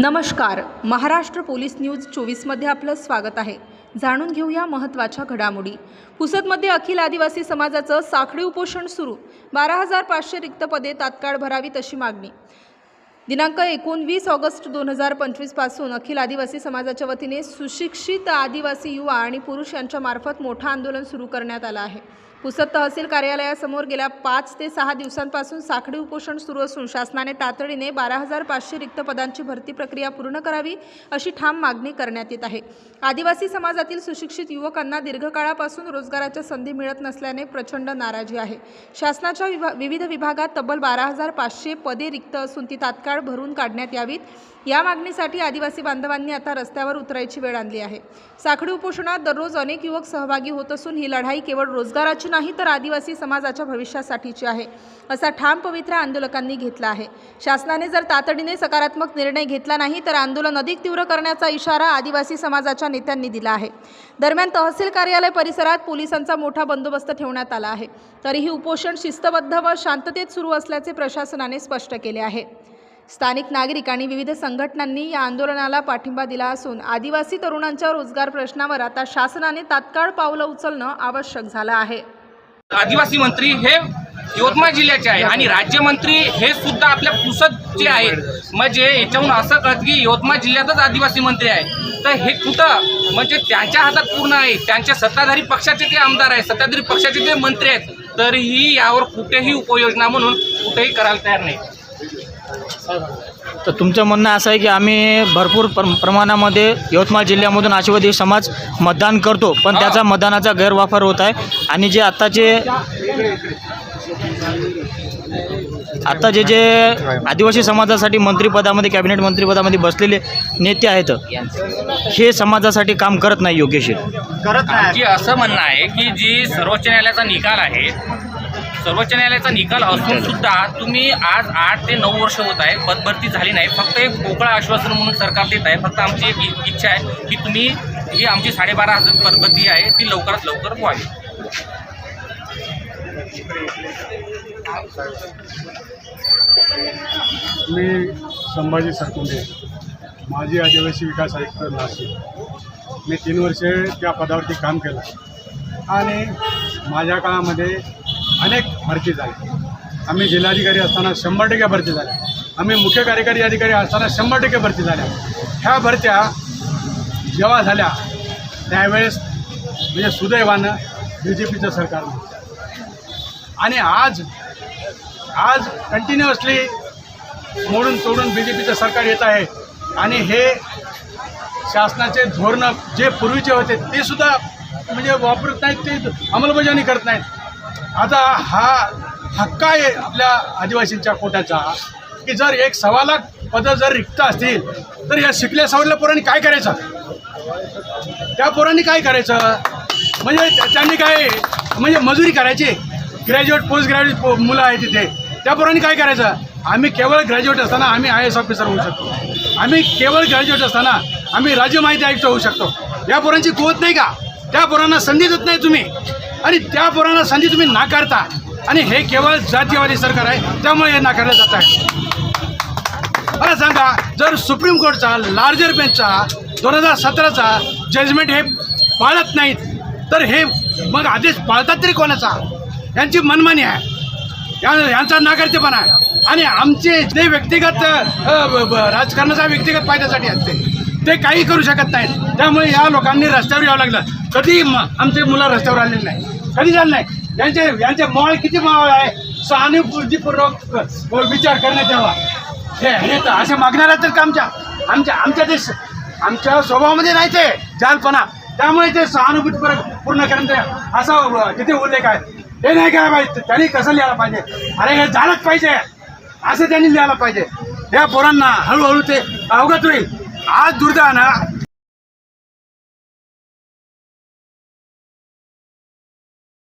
नमस्कार. Maharashtra police news चोवीसमध्ये आपलं स्वागत आहे. जाणून घेऊया महत्त्वाच्या घडामोडी. पुसदमध्ये अखिल आदिवासी समाजाचं साखळी उपोषण सुरू. बारा हजार पाचशे रिक्त पदे तात्काळ भरावीत अशी मागणी. दिनांक एकोणवीस ऑगस्ट दोन हजार पंचवीसपासून अखिल आदिवासी समाजाच्या वतीने सुशिक्षित आदिवासी युवा आणि पुरुष यांच्यामार्फत मोठं आंदोलन सुरू करण्यात आलं आहे. पुसद तहसील कार्यालयासमोर गेल्या पाच ते सहा दिवसांपासून साखळी उपोषण सुरू असून शासनाने तातडीने बारा हजार पाचशे रिक्त पदांची भरती प्रक्रिया पूर्ण करावी अशी ठाम मागणी करण्यात येत आहे. आदिवासी समाजातील सुशिक्षित युवकांना दीर्घकाळापासून रोजगाराच्या संधी मिळत नसल्याने प्रचंड नाराजी आहे. शासनाच्या विभा विविध विभागात तब्बल बारा हजार पाचशे पदे रिक्त असून ती तात्काळ भरून काढण्यात यावीत. या मागणीसाठी आदिवासी बांधवांनी आता रस्त्यावर उतरायची वेळ आणली आहे. साखळी उपोषणात दररोज अनेक युवक सहभागी होत असून ही लढाई केवळ रोजगाराची नाही तर आदिवासी समाजाच्या भविष्यासाठीची आहे असा ठाम पवित्र आंदोलकांनी घेतला आहे. शासनाने जर तातडीने सकारात्मक निर्णय घेतला नाही तर आंदोलन अधिक तीव्र करण्याचा इशारा आदिवासी समाजाच्या नेत्यांनी दिला आहे. दरम्यान तहसील कार्यालय परिसरात पोलिसांचा मोठा बंदोबस्त ठेवण्यात आला आहे. तरीही उपोषण शिस्तबद्ध व शांततेत सुरू असल्याचे प्रशासनाने स्पष्ट केले आहे. स्थानिक नागरिक आणि विविध संघटनांनी या आंदोलनाला पाठिंबा दिला असून आदिवासी तरुणांच्या रोजगार प्रश्नावर आता शासनाने तात्काळ पावलं उचलणं आवश्यक झालं आहे. आदिवासी मंत्री हे यवतमाळ जिल्ह्याचे आहे आणि राज्यमंत्री हे सुद्धा आपल्या पुसदचे आहेत. म्हणजे याच्याहून असं कळत की यवतमाळ जिल्ह्यातच आदिवासी मंत्री आहे. तर हे कुठं? म्हणजे त्यांच्या हातात पूर्ण आहे. त्यांच्या सत्ताधारी पक्षाचे ते आमदार आहेत. सत्ताधारी पक्षाचे ते मंत्री आहेत. तरीही यावर कुठेही उपयोजना म्हणून कुठेही करायला तयार नाही. तर तुमचं म्हणणं असं आहे की आम्ही भरपूर प्र प्रमाणामध्ये यवतमाळ जिल्ह्यामधून आशिवादी समाज मतदान करतो पण त्याचा मतदानाचा गैरवापर होत आहे. आणि जे आत्ताचे आत्ता जे जे आदिवासी समाजासाठी मंत्रिपदामध्ये कॅबिनेट मंत्रिपदामध्ये बसलेले नेते आहेत हे समाजासाठी काम करत नाही योग्यशीर आमची असं म्हणणं आहे की जी सर्वोच्च न्यायालयाचा निकाल आहे सर्वोच्च न्यायालयाचा निकाल असून सुद्धा तुम्ही आज आठ ते नऊ वर्ष होत आहे पदभरती झाली नाही. फक्त एक पोकळा आश्वासन म्हणून सरकार देत आहे. फक्त आमची एक इच्छा आहे की तुम्ही ही आमची साडेबारा हजार पदभरती आहे ती लवकरात लवकर व्हावी. मी संभाजी सरकुंडे माजी आदिवासी विकास आयुक्त नाशिक. मी तीन वर्षे त्या पदावरती काम केलं. आणि माझ्या काळामध्ये अनेक भरती झाल्या आम्ही जिल्हाधिकारी असताना शंभर टक्के भरती झाल्या. आम्ही मुख्य कार्यकारी अधिकारी असताना शंभर टक्के भरती झाल्या. ह्या भरत्या जेव्हा झाल्या त्यावेळेस म्हणजे सुदैवानं बी जे पीचं सरकार आणि आज आज कंटिन्युअसली मोडून तोडून बी जे पीचं सरकार येत आहे. आणि हे शासनाचे धोरणं जे पूर्वीचे होते ते सुद्धा म्हणजे वापरत नाहीत ते अंमलबजावणी करत नाहीत. आता हा हक्क आहे आपल्या आदिवासींच्या कोट्याचा की जर एक सव्वा लाख पदं जर रिक्त असतील तर या शिकल्या सवरल्या पोरांनी काय करायचं? त्या पोरांनी काय करायचं? म्हणजे त्यांनी काय म्हणजे मजुरी करायची. ग्रॅज्युएट पोस्ट ग्रॅज्युएट पो मुलं आहेत तिथे. त्या पोरांनी काय करायचं? आम्ही केवळ ग्रॅज्युएट असताना आम्ही आय एस ऑफिसर होऊ शकतो. आम्ही केवळ ग्रॅज्युएट असताना आम्ही राज्य माहिती आयुक्त होऊ शकतो. या पोरांची कुवत नाही का? त्या पोरांना संधी देत नाही तुम्ही. आणि त्या पोरांना संधी तुम्ही नाकारता. आणि हे केवळ जातीयवादी सरकार आहे त्यामुळे हे नाकारलं जात आहे. मला सांगा जर सुप्रीम कोर्टचा लार्जर बेंचचा दोन हजार सतराचा जजमेंट हे पाळत नाहीत तर हे मग आदेश पाळतात तरी कोणाचा? यांची मनमानी आहे. या यांचा नाकारतेपणा आहे. आणि आमचे जे व्यक्तिगत राजकारणाचा व्यक्तिगत फायद्यासाठी असते ते काही करू शकत नाहीत. त्यामुळे या लोकांनी रस्त्यावर यावं लागलं. कधी म- आमचे मुलं रस्त्यावर आलेले नाही. कधी झालं नाही? यांचे यांचे माळ किती माळ आहे? सहानुभूतीपूर्वक विचार करण्यात यावा. हे हे तर असे मागणार आहेत तर का आमच्या? आमच्या आमच्या ते स- आमच्या स्वभावामध्ये नाही ते जालपणा. त्यामुळे ते सहानुभूतीपूर्वक पूर्ण करण्यात असा अ, तिथे उल्लेख आहे. हे नाही काय पाहिजे त्यांनी कसं लिहायला पाहिजे? अरे हे झालंच पाहिजे. असं त्यांनी लिहायला पाहिजे. या पोरांना हळूहळू ते अवगत होईल. आज दुर्दैवानं